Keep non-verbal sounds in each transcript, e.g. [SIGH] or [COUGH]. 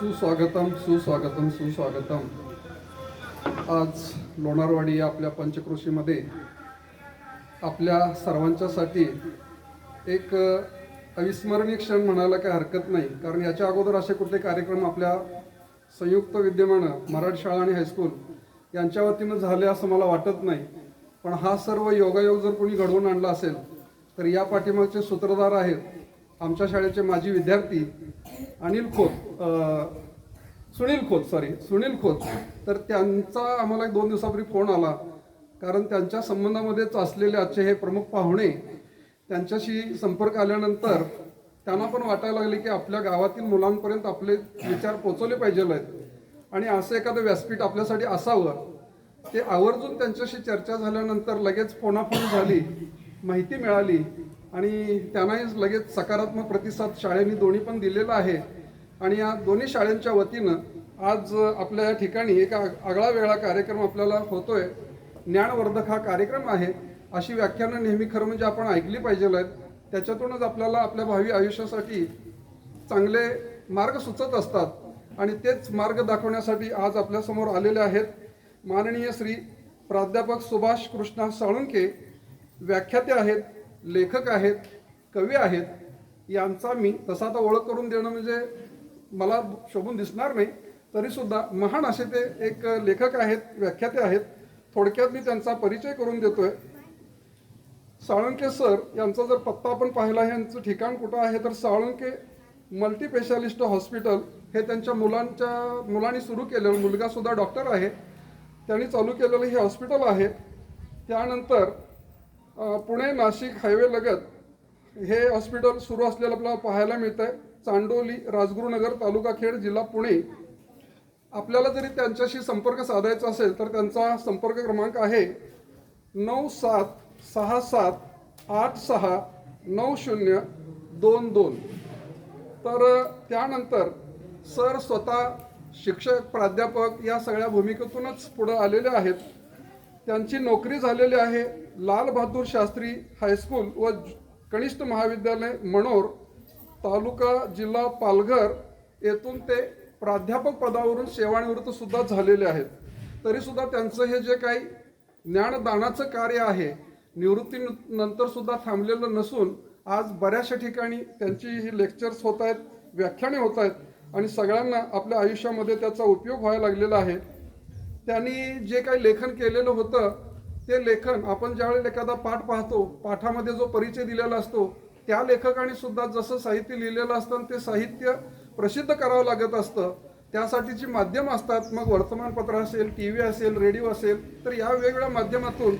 सुस्वागतम सुस्वागतम सुस्वागतम. आज लोणारवाडी या आपल्या पंचकृषीमध्ये आपल्या सर्वांच्यासाठी एक अविस्मरणीय क्षण म्हणायला काही हरकत नाही. कारण याच्या अगोदर असे कुठले कार्यक्रम आपल्या संयुक्त विद्यमानं मराठी शाळा आणि हायस्कूल यांच्या वतीनं झाले असं मला वाटत नाही. पण हा सर्व योगायोग जर कोणी घडवून आणला असेल तर या पाठीमागचे सूत्रधार आहेत आमच्या शाळेचे माजी विद्यार्थी अनिल खोत सुनील खोत सॉरी सुनील खोत. तर त्यांचा आम्हाला एक दोन दिवसापूर्वी फोन आला. कारण त्यांच्या संबंधामध्येच असलेले आजचे हे प्रमुख पाहुणे त्यांच्याशी संपर्क आल्यानंतर त्यांना पण वाटायला लागले की आपल्या गावातील मुलांपर्यंत आपले विचार पोचवले पाहिजे आहेत. आणि असं एखादं व्यासपीठ आपल्यासाठी असावं. ते आवर्जून त्यांच्याशी चर्चा झाल्यानंतर लगेच फोनाफोन झाली माहिती मिळाली. आणि त्यांनाही लगेच सकारात्मक प्रतिसाद शाळेने दोन्ही पण दिलेला आहे. आणि या दोन्ही शाळेंच्या वतीनं आज आपल्या या ठिकाणी एक आगळा वेगळा कार्यक्रम आपल्याला होतोय. ज्ञानवर्धक हा कार्यक्रम आहे. अशी व्याख्यानं नेहमी खरं म्हणजे आपण ऐकली पाहिजे आहेत. त्याच्यातूनच आपल्याला आपल्या भावी आयुष्यासाठी चांगले मार्ग सुचत असतात. आणि तेच मार्ग दाखवण्यासाठी आज आपल्यासमोर आलेले आहेत माननीय श्री प्राध्यापक सुभाष कृष्णा साळुंके. व्याख्याते आहेत लेखक आहेत कवी आहेत. यांचा मी तसा आता ओळख करून देणं म्हणजे मला शोभून दिसणार नाही तरीसुद्धा महान असे ते एक लेखक आहेत व्याख्याते आहेत. थोडक्यात मी त्यांचा परिचय करून देतोय. साळुंके सर यांचा जर पत्ता आपण पाहिला यांचं ठिकाण कुठं आहे तर साळुंके मल्टीपेशालिस्ट हॉस्पिटल हे त्यांच्या मुलांच्या मुलांनी सुरू केलेलं मुलगासुद्धा डॉक्टर आहे. त्यांनी चालू केलेलं हे हॉस्पिटल आहे. त्यानंतर पुणे नाशिक हायवे लगत हे हॉस्पिटल सुरू असलेलं आपल्याला पाहायला मिळतं आहे चांडोली राजगुरुनगर तालुका खेड जिल्हा पुणे. आपल्याला जरी त्यांच्याशी संपर्क साधायचा असेल तर त्यांचा संपर्क क्रमांक आहे नऊ सात सहा सात आठ सहा नऊ शून्य दोन दोन. तर त्यानंतर सर स्वतः शिक्षक प्राध्यापक या सगळ्या भूमिकेतूनच पुढं आलेले आहेत. त्यांची नोकरी झालेली आहे लाल बहादूर शास्त्री हायस्कूल व कनिष्ठ महाविद्यालय मनोर. तालुका जिल्हा पालघर येथून ते प्राध्यापक पदावरून सेवानिवृत्त सुद्धा झालेले आहेत. तरी सुद्धा त्यांचं हे जे काही ज्ञानदानाचं कार्य आहे निवृत्तीनंतर सुद्धा थांबलेलं नसून आज बऱ्याचशा ठिकाणी त्यांची ही लेक्चर्स होत आहेत व्याख्याने होत आहेत आणि सगळ्यांना आपल्या आयुष्यामध्ये त्याचा उपयोग व्हायला लागलेला आहे. त्यांनी जे काही लेखन केलेलं होतं ते लेखन आपण ज्यावेळेला एखादा पाठ पाहतो पाठामध्ये जो परिचय दिलेला असतो त्या लेखकाने सुद्धा जसं साहित्य लिहिलेलं असतं ते साहित्य प्रसिद्ध करावं लागत असतं त्यासाठीची माध्यम असतात. मग वर्तमानपत्र असेल टी व्ही असेल रेडिओ असेल तर या वेगवेगळ्या माध्यमातून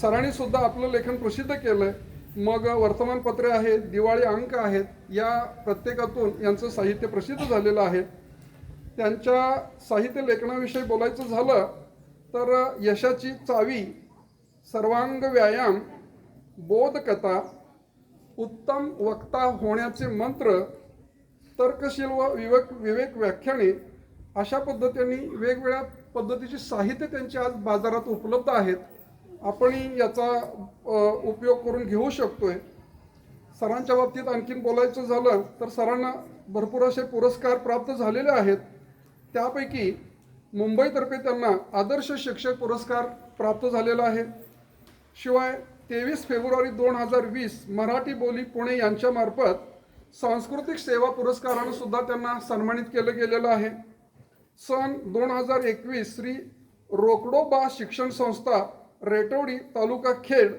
सरांनी सुद्धा आपलं लेखन प्रसिद्ध केलं आहे मग वर्तमानपत्रे आहेत दिवाळी अंक आहेत या प्रत्येकातून यांचं साहित्य प्रसिद्ध झालेलं आहे. त्यांच्या साहित्य लेखनाविषयी बोलायचं झालं तर यशाची चावी सर्वांग व्यायाम बोधकथा उत्तम वक्ता होण्याचे मंत्र तर्कशील व विवेक विवेक व्याख्याने अशा पद्धतीने वेगवेगळ्या पद्धतीचे साहित्य त्यांचे आज बाजारात उपलब्ध आहेत. आपणही याचा उपयोग करून घेऊ शकतोय. सरांच्या बाबतीत आणखीन बोलायचं झालं तर सरांना भरपूर असे पुरस्कार प्राप्त झालेले आहेत. त्यापैकी मुंबईतर्फे त्यांना आदर्श शिक्षक पुरस्कार प्राप्त झालेला आहे. शिवाय तेवीस फेब्रुवारी दोन हजार वीस मराठी बोली पुणे यांच्यामार्फत सांस्कृतिक सेवा पुरस्कारानं सुद्धा त्यांना सन्मानित केलं गेलेलं आहे. सन दोन हजार एकवीस श्री रोकडोबा शिक्षण संस्था रेटोडी तालुका खेड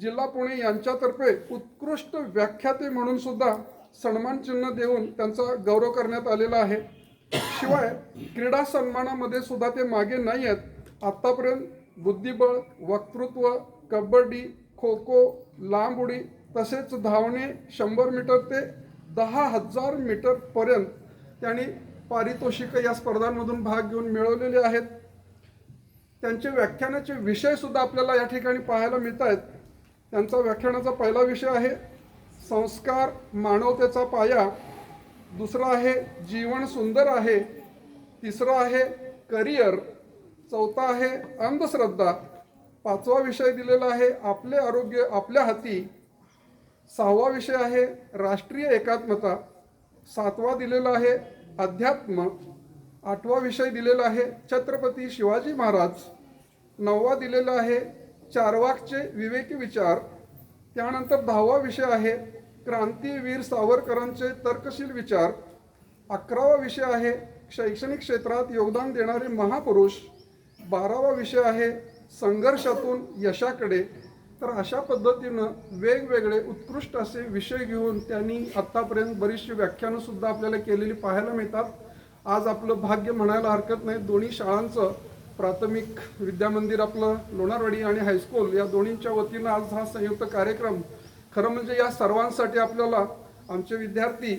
जिल्हा पुणे यांच्यातर्फे उत्कृष्ट व्याख्याते म्हणून सुद्धा सन्मान चिन्ह देऊन त्यांचा गौरव करण्यात आलेला आहे. शिवाय क्रीडा सन्मानामध्ये सुद्धा ते मागे नाही आहेत. आत्तापर्यंत बुद्धिबळ वक्तृत्व कबड्डी खो खो लांब उडी तसेच धावणे शंभर मीटर ते दहा हजार मीटरपर्यंत त्यांनी पारितोषिक या स्पर्धांमधून भाग घेऊन मिळवलेले आहेत. त्यांचे व्याख्यानाचे विषयसुद्धा आपल्याला या ठिकाणी पाहायला मिळत आहेत त्यांचा व्याख्यानाचा पहिला विषय आहे संस्कार मानवतेचा पाया. दुसरा आहे जीवन सुंदर आहे. तिसरा आहे करिअर. चौथा आहे अंधश्रद्धा. पाचवा विषय दिलेला आहे आपले आरोग्य आपल्या हाती. सहावा विषय आहे राष्ट्रीय एकात्मता. सातवा दिलेला आहे अध्यात्म. आठवा विषय दिलेला आहे छत्रपती शिवाजी महाराज. नववा दिलेला आहे चारवाकचे विवेकी विचार. त्यानंतर दहावा विषय आहे क्रांतीवीर सावरकरांचे तर्कशील विचार. अकरावा विषय आहे शैक्षणिक क्षेत्रात योगदान देणारे महापुरुष. बारावा विषय आहे संघर्षातून यशाकडे तर अशा पद्धतीनं वेगवेगळे उत्कृष्ट असे विषय घेऊन त्यांनी आत्तापर्यंत बरीचशी व्याख्यानंसुद्धा आपल्याला केलेली पाहायला मिळतात. आज आपलं भाग्य म्हणायला हरकत नाही. दोन्ही शाळांचं प्राथमिक विद्यामंदिर आपलं लोणारवाडी आणि हायस्कूल या दोन्हींच्या वतीनं आज हा संयुक्त कार्यक्रम. खरं म्हणजे या सर्वांसाठी आपल्याला आमचे विद्यार्थी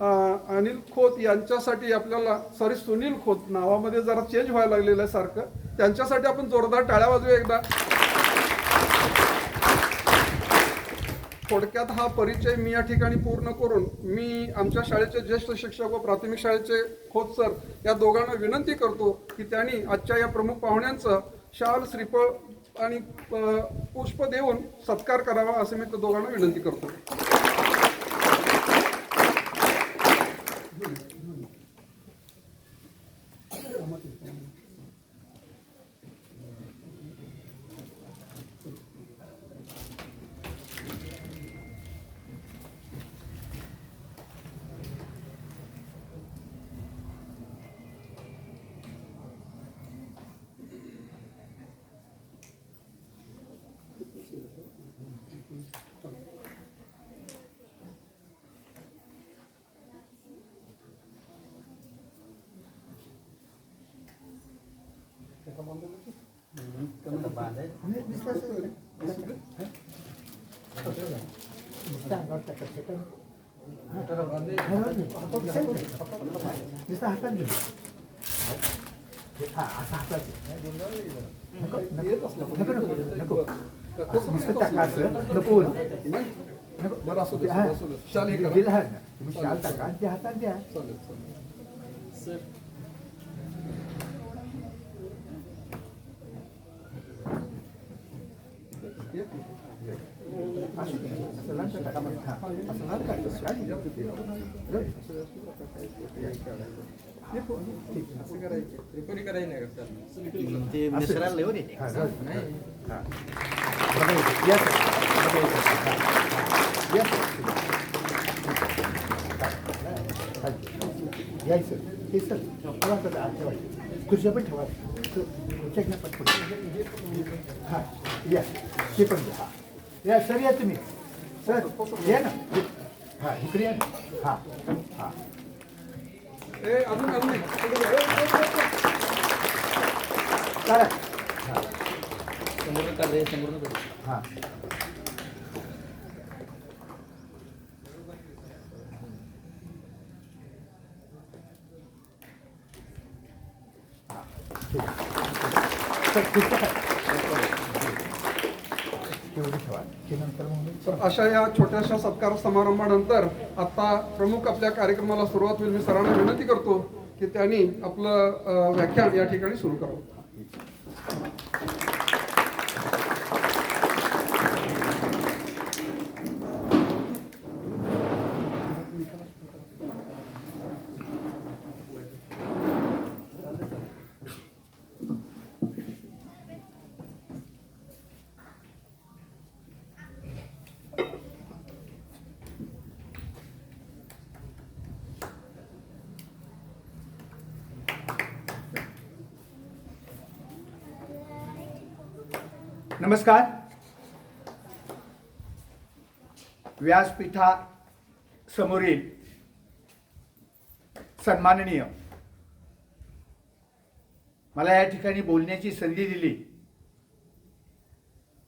अनिल खोत यांच्यासाठी आपल्याला सॉरी सुनील खोत नावामध्ये जरा चेंज व्हायला लागलेलं आहे सारखं. त्यांच्यासाठी आपण जोरदार टाळ्या बाजू एकदा. थोडक्यात हा परिचय मी या ठिकाणी पूर्ण करून मी आमच्या शाळेचे ज्येष्ठ शिक्षक व प्राथमिक शाळेचे खोत सर या दोघांना विनंती करतो की त्यांनी आजच्या या प्रमुख पाहुण्यांचं शाल श्रीफळ आणि पुष्प देऊन सत्कार करावा असे मी त्या दोघांना विनंती करतो. नको, नको, नको, नको. नुसतं टाका असं. नको. नको. बरं असू दे हा. असू दे शाल हे करा दिलं आहे ना. तुम्ही शाल टाका आणि ते हातात द्या चालेल चालेल असं द्या. असं लांब टाका. हा, असं लांब टाका. आणि जाऊ दे. बरं? असं करायचं रिपोर्टिंग करायची नाही का ते मिश्राला जाऊ यायचं हे सर ठेवा सर खुर्च्या पण ठेवा खुर्च्या पण हां या ते पण या सर या तुम्ही. सर या ना हां इकडे या ना हां हां हां समोर कर रे समोर कर हां सर खुर्च्या तेवढी ठेवा. नंतर मग अशा या छोट्याशा सत्कार समारंभानंतर आता प्रमुख आपल्या कार्यक्रमाला सुरुवात होईल. मी सरांना विनंती करतो की त्यांनी आपलं व्याख्यान या ठिकाणी सुरू करावं. नमस्कार. व्यासपीठा समोरील सन्माननीय मला या ठिकाणी बोलण्याची संधी दिली.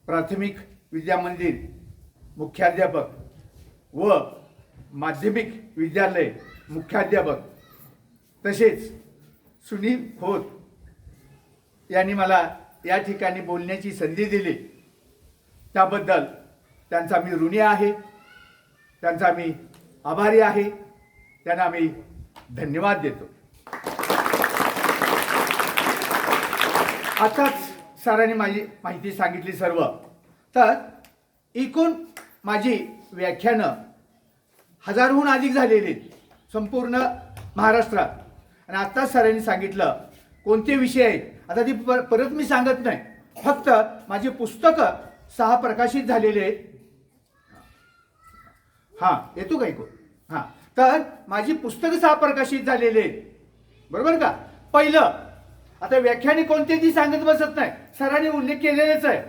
प्राथमिक विद्यामंदिर मुख्याध्यापक व माध्यमिक विद्यालय मुख्याध्यापक तसेच सुनील खोत यांनी मला या ठिकाणी बोलण्याची संधी दिली. त्याबद्दल त्यांचा मी ऋणी आहे. त्यांचा मी आभारी आहे. त्यांना मी धन्यवाद देतो. आताच सरांनी माझी माहिती सांगितली सर्व. तर एकूण माझी व्याख्यानं हजारहून अधिक झालेली संपूर्ण महाराष्ट्रात. आणि आत्ताच सरांनी सांगितलं कोणते विषय आहेत? आता ती पर- परत मी सांगत नाही. फक्त माझी पुस्तकं सहा प्रकाशित झालेली आहेत. हां येतो का ऐकू हां. तर माझी पुस्तकं सहा प्रकाशित झालेली आहेत. बरोबर का? पहिलं आता व्याख्याने कोणते ती सांगत बसत नाही. सरांनी उल्लेख केलेलेच आहे.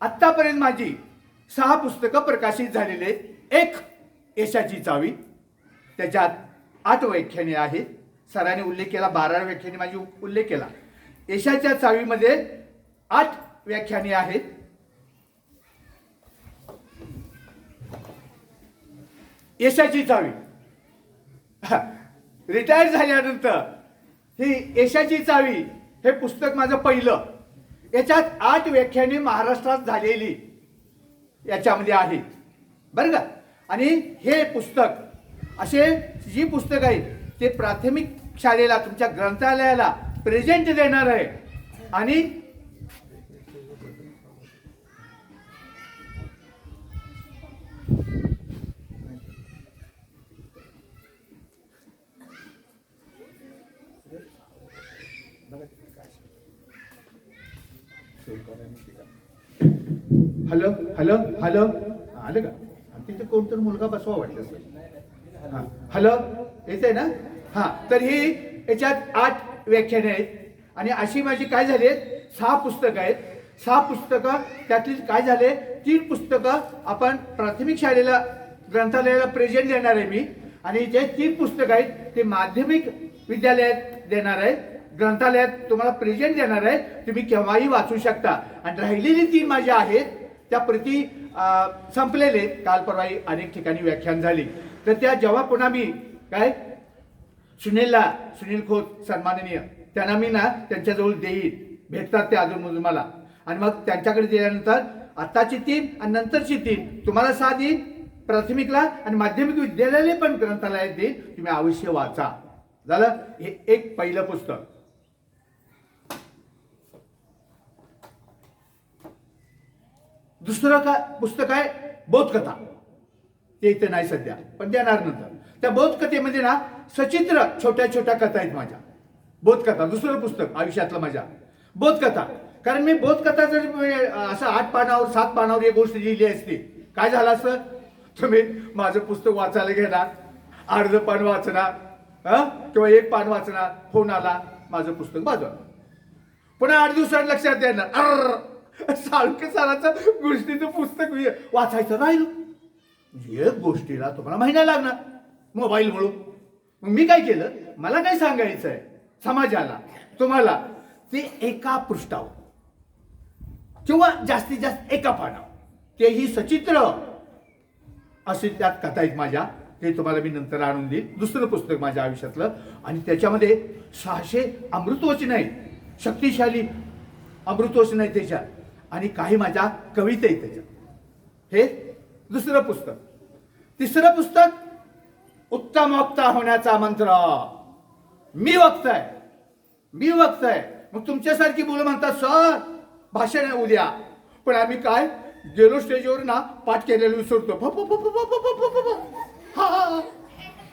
आत्तापर्यंत माझी सहा पुस्तकं प्रकाशित झालेली आहेत. एक यशाची चावी. त्याच्यात आठ व्याख्याने आहेत. सरांनी उल्लेख केला बारा व्याख्याने माझी उल्लेख केला. यशाच्या चावीमध्ये आठ व्याख्याने आहेत. यशाची चावी. [LAUGHS] रिटायर झाल्यानंतर ही यशाची चावी हे पुस्तक माझं पहिलं. याच्यात आठ व्याख्याने महाराष्ट्रात झालेली याच्यामध्ये आहे. बरं का? आणि हे पुस्तक असे जी पुस्तक आहेत ते प्राथमिक शाळेला तुमच्या ग्रंथालयाला प्रेझेंट देणार आहे. आणि हॅलो हॅलो हॅलो. आलं का? तिथे कोणतरी मुलगा बसवा वाटलं हॅलो येते ना? हां. तर ही याच्यात आठ व्याख्याने आहेत. आणि अशी माझी काय झाली आहेत? सहा पुस्तकं आहेत. सहा पुस्तकं त्यातली काय झाले? तीन पुस्तकं आपण प्राथमिक शाळेला ग्रंथालयाला प्रेझेंट देणार आहे मी. आणि जे तीन पुस्तकं आहेत ते माध्यमिक विद्यालयात देणार आहे ग्रंथालयात तुम्हाला प्रेझेंट देणार आहे तुम्ही केव्हाही वाचू शकता. आणि राहिलेली तीन माझ्या आहेत त्या प्रती संपलेले काल परवाही अनेक ठिकाणी व्याख्यान झाली. तर त्या जेव्हा पुन्हा मी काय सुनीलला सुनील खोत सन्माननीय. त्यांना मी ना त्यांच्याजवळ देईन. भेटतात ते अजून मला. आणि मग त्यांच्याकडे दिल्यानंतर आत्ताची तीन आणि नंतरची तीन तुम्हाला सहा देईन प्राथमिकला आणि माध्यमिक विद्यालयाला पण ग्रंथालयात देईन. तुम्ही अवश्य वाचा. झालं? हे एक पहिलं पुस्तक. दुसरं का पुस्तक आहे बोधकथा. ते इथे नाही सध्या पण देणार नंतर. त्या बोधकथेमध्ये ना सचित्र छोट्या छोट्या कथा आहेत माझ्या. बोधकथा दुसरं पुस्तक आयुष्यातलं माझ्या. बोधकथा. कारण मी बोधकथा जर असं आठ पानावर सात पानावर एक गोष्ट लिहिली असती काय झालं असं? तुम्ही माझं पुस्तक वाचायला घेणार अर्ध पान वाचणार किंवा एक पान वाचणार फोन आला माझं पुस्तक बाजूला पुन्हा आठ दिवसात लक्षात येणार. अर साळके सराचं गोष्टीचं पुस्तक वाचायचं राहिलं एक गोष्टीला तुम्हाला महिना लागणार. मोबाईल म्हणून. मग मी काय केलं? मला काय सांगायचं आहे समाजाला तुम्हाला ते एका पृष्ठावर. किंवा जास्तीत जास्त एका पानावर. तेही सचित्र. असे त्यात कथा आहेत माझ्या. ते तुम्हाला मी नंतर आणून देईन. दुसरं पुस्तक माझ्या आयुष्यातलं. आणि त्याच्यामध्ये सहाशे अमृतवचन आहेत. शक्तिशाली अमृतवचन आहे त्याच्यात. आणि काही माझ्या कविता आहेत त्याच्यात. हे दुसरं पुस्तक. तिसरं पुस्तक उत्तम वक्ता होण्याचा मंत्र. मी वक्ताय. मी वक्ताय. मग तुमच्यासारखी मुलं म्हणतात सर भाषण आहे उद्या. पण आम्ही काय? गेलो स्टेजवर ना पाठ केलेलं विसरतो.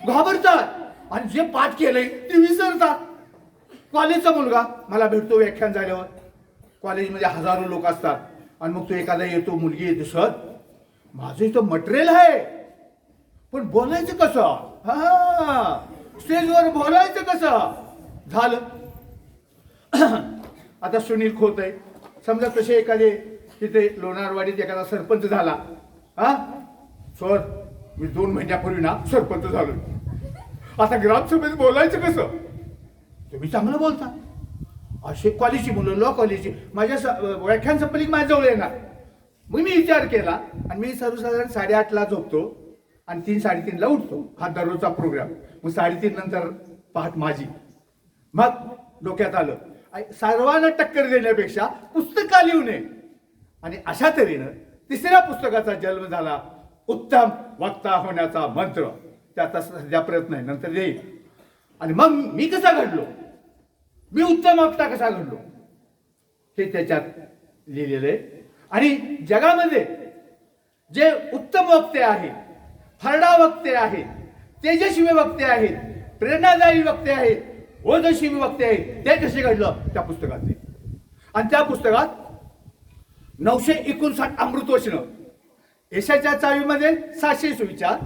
घाबरतात. आणि जे पाठ केलंय ते विसरतात. कॉलेजचा मुलगा मला भेटतो व्याख्यान झाल्यावर. कॉलेजमध्ये हजारो लोक असतात. आणि मग तो एखादा येतो मुलगी येतो सर माझं इथं मटेरियल आहे. पण बोलायचं कसं? हा स्टेजवर बोलायचं कसं? झालं. [CLEARS THROAT] आता सुनील खोत आहे. समजा तसे एखादे तिथे लोणारवाडीत एखादा सरपंच झाला. हा? सर मी दोन महिन्यापूर्वी ना सरपंच झालो आता ग्रामसभेत बोलायचं कसं? तुम्ही चांगलं बोलता. असे कॉलेजची मुलं लॉ कॉलेजची माझ्या स- व्याख्यान संपली माझ्याजवळ येणार. मग मी विचार केला आणि मी सर्वसाधारण साडेआठला झोपतो. आणि तीन साडेतीनला उठतो. हा दररोजचा प्रोग्राम मग साडेतीन नंतर पहाट माझी मग डोक्यात आलं. सर्वांना टक्कर देण्यापेक्षा पुस्तका लिहू नये? आणि अशा तऱ्हेनं तिसऱ्या पुस्तकाचा जन्म झाला उत्तम वक्ता होण्याचा मंत्र. त्याचा सध्या प्रयत्न आहे. नंतर येईल आणि मग मी कसा घडलो? मी उत्तम वक्ता कसा घडलो? हे त्याच्यात लिहिलेलं आहे. आणि जगामध्ये जे उत्तम वक्ते आहेत हरडा वक्ते आहेत तेजस्वी वक्ते आहेत प्रेरणादायी वक्ते आहेत ओजस्वी वक्ते आहेत. ते कसे घडलं? त्या पुस्तकात आणि त्या पुस्तकात नऊशे एकोणसाठ अमृतवचनं यशाच्या चावीमध्ये सहाशे सुविचार.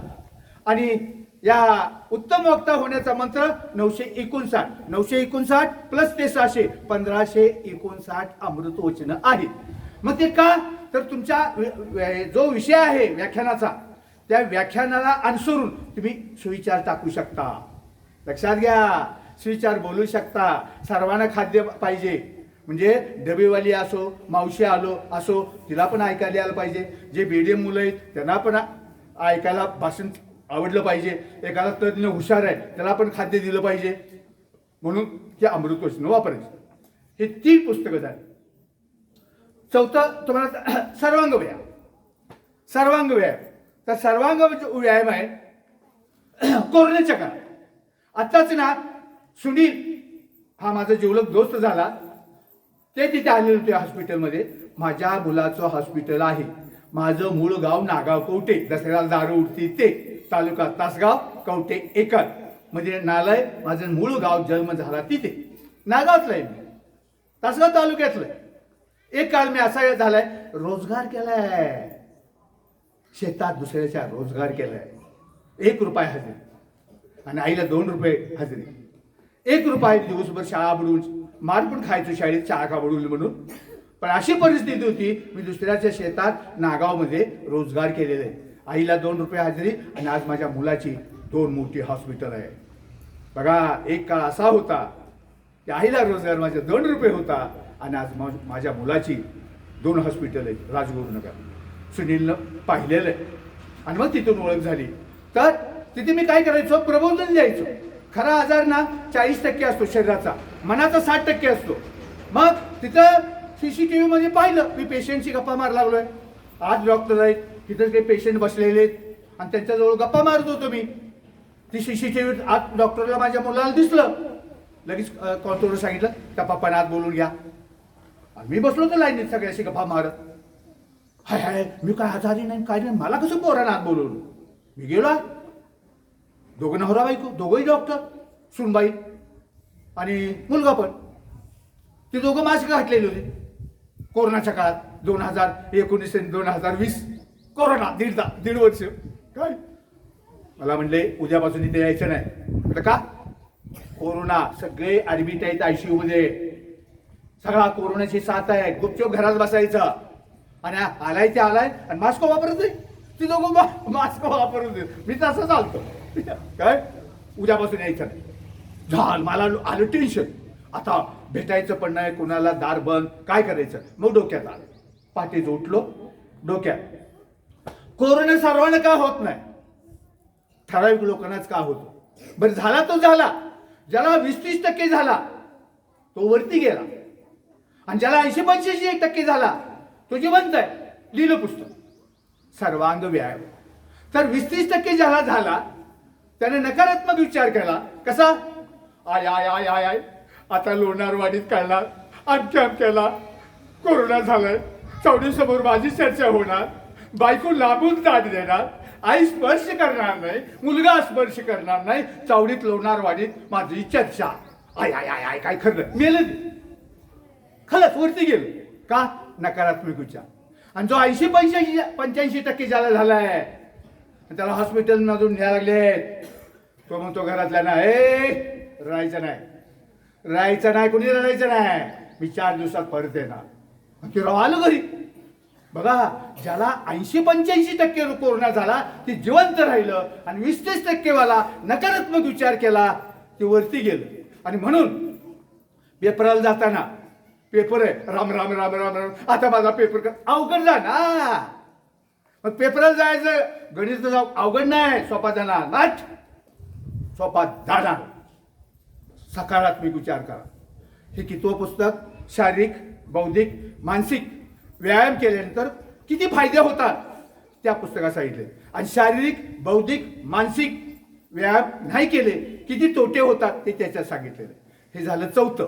आणि या उत्तम वक्ता होण्याचा मंत्र नऊशे एकोणसाठ. नऊशे एकोणसाठ प्लस ते सहाशे पंधराशे एकोणसाठ अमृत वचन आहेत. मग ते का? तर तुमच्या जो विषय आहे व्याख्यानाचा त्या व्याख्यानाला अनुसरून तुम्ही सुविचार टाकू शकता. लक्षात घ्या. सुविचार बोलू शकता. सर्वांना खाद्य पाहिजे. म्हणजे डबेवाली असो मावशी आलो असो तिला पण ऐकायला यायला पाहिजे. जे बेडियम मुलं आहेत त्यांना पण ऐकायला भाषण आवडलं पाहिजे. एखादा तज्ज्ञ हुशार आहे त्याला पण खाद्य दिलं पाहिजे. म्हणून ते अमृतवचन वापरायचं. हे तीन पुस्तकं झाली. चौथं तुम्हाला [COUGHS] सर्वांग व्यायाम सर्वांग व्यायाम तर सर्वांग व्यायाम आहे. कोरोनाच्या काळात. आत्ताच ना सुनील हा माझा जिवलग दोस्त झाला. ते तिथे आलेले होते हॉस्पिटलमध्ये. माझ्या मुलाचं हॉस्पिटल आहे. माझं मूळ गाव नागाव कवटे दसऱ्याला दारू उठती ते. तालुका तासगाव कवटे एकल. म्हणजे नालय माझं मूळ गाव जन्म झाला तिथे. नागावतलं आहे मी. तासगाव तालुक्यातलं आहे. एक काळ मी असा झालाय रोजगार केलाय. शेतात दुसऱ्याच्या रोजगार केला आहे एक रुपये हजेरी. आणि आईला दोन रुपये हजेरी. एक रुपये दिवसभर शाळा बुडवून मार पण खायचो शाळेत चहा का बुडवली म्हणून. पण अशी परिस्थिती होती मी दुसऱ्याच्या शेतात नागावमध्ये रोजगार केलेला. आहे आईला दोन रुपये हजेरी आणि आज माझ्या मुलाची दोन मोठी हॉस्पिटल आहे. बघा एक काळ असा होता की आईला रोजगार माझ्या दोन रुपये होता आणि आज माझ्या मुलाची दोन हॉस्पिटल आहेत राजगुरुनगर. सुनीलनं पाहिलेलं आहे. आणि मग तिथून ओळख झाली. तर तिथे मी काय करायचो? प्रबोधन द्यायचो खरा आजार ना चाळीस टक्के असतो शरीराचा. मनाचा साठ टक्के असतो. मग तिथं शीशी टी व्हीमध्ये पाहिलं. मी पेशंटची गप्पा मार लागलो आहे आज डॉक्टर आहेत. तिथं काही पेशंट बसलेले आहेत. आणि त्यांच्याजवळ गप्पा मारत होतो मी. ती शीशी टी व्ही आत डॉक्टरला माझ्या मुलाला दिसलं. लगेच कॉन्ट्रोलर सांगितलं त्या पप्पाने आत बोलून घ्या. आणि मी बसलो तर लाईनीत सगळ्याशी गप्पा मारत. हाय हाय मी काय आजारी नाही काय नाही मला कसं पोरानं आत बोलवलं मी गेलो आत. दोघं नवरा बायको दोघंही डॉक्टर सुनबाई आणि मुलगा पण. ते दोघं मास्क घातलेले होते. कोरोनाच्या काळात दोन हजार एकोणीस आणि दोन हजार वीस. कोरोना दीड दीड वर्ष. काय? मला म्हणले उद्यापासून इथे यायचं नाही. म्हटलं का? कोरोना सगळे ॲडमिट आहेत आयसीयू मध्ये. सगळा कोरोनाची साथ आहे. गुपचूप घरात बसायचं. आणि आलाय ते आलाय. आणि मास्क वापरत नाही? ती दोघं मास्क वापरत नाही. मी तसं चालतो. काय? उद्यापासून यायचं नाही. झाल मला आलं टेन्शन आता भेटायचं पण नाही कुणाला दार बंद काय करायचं? मग डोक्यात आलं. पाठीच उठलो डोक्यात. कोरोना सर्वांना का होत नाही? ठराविक लोकांनाच का होतो? बरं झाला तो झाला. ज्याला वीस तीस टक्के झाला तो वरती गेला. आणि ज्याला ऐंशी पंच्याऐंशी एक टक्के झाला तो जिवंत आहे. लिहिलं पुस्तक. सर्वांग व्यायाम. तर वीस तीस टक्के ज्याला झाला त्याने नकारात्मक विचार केला. कसा? आय आय आय आय आय. आता लोणारवाडीत कळणार अमक्या आमच्याला कोरोना झालाय. चौडीसमोर माझी चर्चा होणार. बायको लांबून दाद देणार. आई स्पर्श करणार नाही. मुलगा स्पर्श करणार नाही. चावडीत लोणारवाडीत माझी चर्चा. आय आय आय आय काय खरं? मेलं खरंच खलच वरती गेलो. का? नकारात्मक विचार. आणि जो ऐंशी पंच्याऐंशी पंच्याऐंशी टक्के ज्याला झाला आणि त्याला हॉस्पिटल मधून न्यायला लागले तो म्हणतो घरातल्या ना ए राहायचं नाही. राहायचं नाही कोणी राहायचं नाही. मी चार दिवसात परत येणार. की ते आलो घरी. बघा ज्याला ऐंशी पंच्याऐंशी टक्के कोरोना झाला ते जिवंत राहिलं आणि वीस तीस टक्केवाला नकारात्मक विचार केला ते वरती गेलं. आणि म्हणून पेपराला जाताना पेपर आहे. राम राम राम राम राम. आता माझा पेपर कर अवघड जा ना मग पेपराला जायचं. गणित जाऊ अवघड नाही. सोपा जाणार. नाट सोपा जाणार. सकारात्मक विचार करा. हे कितवं पुस्तक? शारीरिक बौद्धिक मानसिक. व्यायाम केल्यानंतर किती फायदे होतात? त्या पुस्तकात सांगितले. आणि शारीरिक बौद्धिक मानसिक व्यायाम नाही केले किती तोटे होतात ते त्याच्यात सांगितलेले. हे झालं चौथं.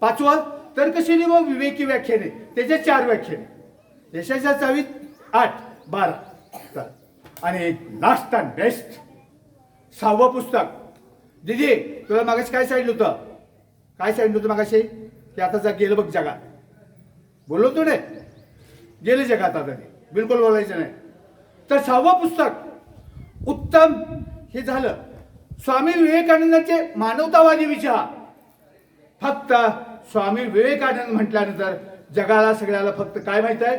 पाचवं तर्कशैली व विवेकी व्याख्याने त्याच्या चार व्याख्याने. यशाच्या चावीत आठ बारा. आणि लास्ट अँड बेस्ट सहावं पुस्तक. दिदी तुला मागाशी काय सांगितलं होतं? काय सांगितलं होतं मागाशी? की आता जा गेलं बघ जगात. बोललो तू नाही गेले जगात आता ते. बिलकुल बोलायचं नाही. तर सहावं पुस्तक उत्तम. हे झालं. स्वामी विवेकानंदांचे मानवतावादी विचार. फक्त स्वामी विवेकानंद म्हटल्यानंतर जगाला सगळ्याला फक्त काय माहीत आहे?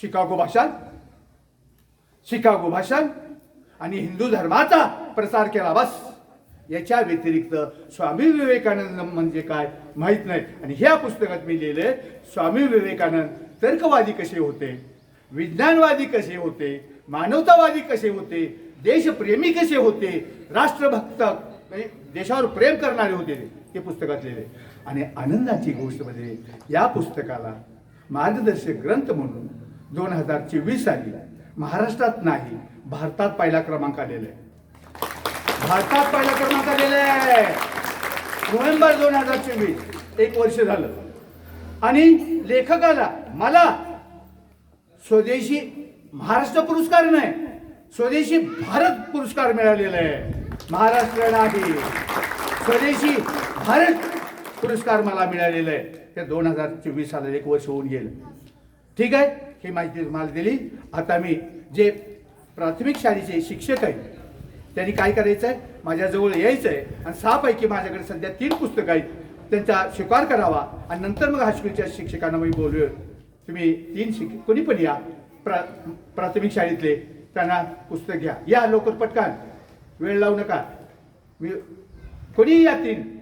शिकागो भाषण शिकागो भाषण आणि हिंदू धर्माचा प्रसार केला बस. याच्या व्यतिरिक्त स्वामी विवेकानंद म्हणजे काय माहीत नाही. आणि ह्या पुस्तकात मी लिहिले स्वामी विवेकानंद तर्कवादी कसे होते? विज्ञानवादी कसे होते? मानवतावादी कसे होते? देशप्रेमी कसे होते? राष्ट्रभक्त म्हणजे देशावर प्रेम करणारे होते. ते. हे पुस्तकात लिहिले आणि आनंदाची गोष्ट म्हणजे या पुस्तकाला मार्गदर्शक ग्रंथ म्हणून दोन हजार चोवीस साली महाराष्ट्रात नाही भारतात पहिला क्रमांक आलेला आहे. भारतात पहिला क्रमांक आलेला आहे. नोव्हेंबर दोन हजार चोवीस एक वर्ष झालं. आणि लेखकाला मला स्वदेशी महाराष्ट्र पुरस्कार नाही स्वदेशी भारत पुरस्कार मिळालेला आहे. महाराष्ट्र नाही. स्वदेशी भारत पुरस्कार मला मिळालेला आहे. ते दोन हजार चोवीस साला एक वर्ष होऊन गेलं. ठीक आहे? ही माहिती तुम्हाला दिली. आता मी जे प्राथमिक शाळेचे शिक्षक आहेत त्यांनी काय करायचं आहे? माझ्याजवळ यायचं आहे आणि सहापैकी माझ्याकडे सध्या तीन पुस्तकं आहेत. त्यांचा स्वीकार करावा आणि नंतर मग हायस्कूलच्या शिक्षकांना मी बोलूया तुम्ही तीन शिक कोणी पण या. प्रा प्राथमिक शाळेतले त्यांना पुस्तक घ्या. या लवकर पटकन. वेळ लावू नका. मी कोणीही या तीन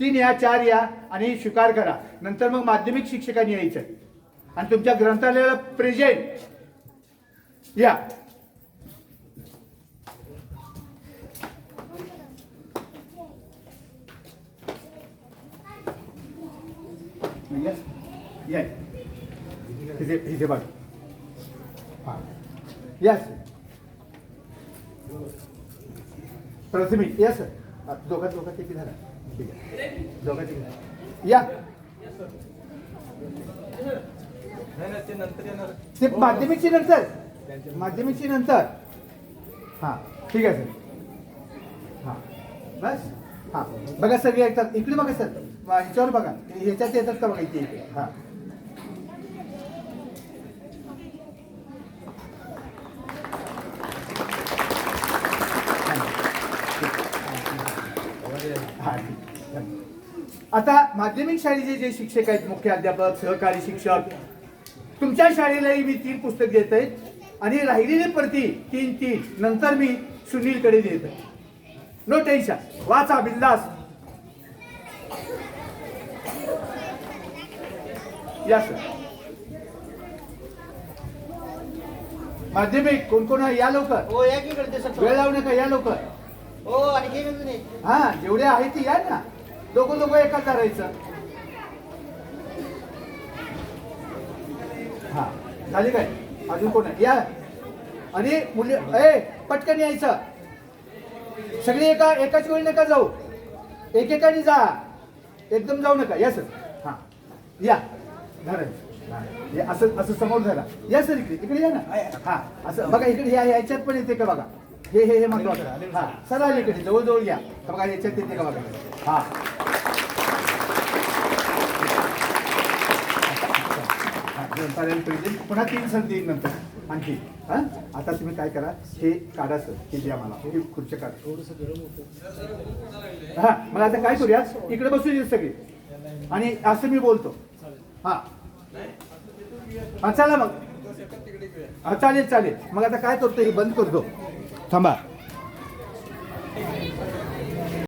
तीन या चार या आणि स्वीकार करा. नंतर मग माध्यमिक शिक्षकांनी यायचं. आहे आणि तुमच्या ग्रंथालयाला प्रेझेंट या. येस या. इथे बघ. हां. प्राथमिक या सर दोघात दोघात किती झाला? ठीक आहे. किती झाला या ते नंतर येणार. ते माध्यमिकची नंतर. माध्यमिकची नंतर. हां ठीक आहे सर हां. बस? हां. बघा सगळे येतात इकडे बघा सर ह्याच्यावर बघा. ह्याच्यात येतात का बघा इथे इथे? हां. हां, ठीक. आता माध्यमिक शाळेचे जे शिक्षक आहेत मुख्य अध्यापक सहकारी शिक्षक तुमच्या शाळेलाही मी तीन पुस्तक देत आहे आणि राहिलेली प्रती तीन तीन नंतर मी सुनीलकडे देत आहे. नो टेन्शन वाचा बिंदास या सर माध्यमिक कोण कोण आहे? या लवकर. हो या की सर वेळ लावू नका या लवकर. हो आणि हा जेवढे आहे ते या ना. दोघं दोघं एकाच धरायचं. हा झाली काय? अजून कोण आहे? या. आणि मुली ए पटकन यायचं. सगळी एका एकाच वेळी नका जाऊ. एकेकाने जा. एकदम जाऊ नका. या सर. हा. या. धरायचं. हा. असं असं समोर धरा. या सर इकडे. इकडे या ना. हा. असं बघा इकडे या याच्यात पण येते का बघा? हे हे हे महत्वाचं. हा. सर आले इकडे जवळजवळ या. बघा याच्यात येते का बघा? हा. ग्रंथालयाला पाहिजे. पुन्हा तीन सर देईन नंतर. आणखी. हा? आता तुम्ही काय करा? हे काढा सर. हे द्या मला. हे खुर्च्या काढा. हा मग आता काय करूया? इकडे बसू दे सगळे. आणि असं मी बोलतो. हा. हा चला मग. हा चालेल चालेल. मग आता काय करतो हे बंद करतो. थांबा.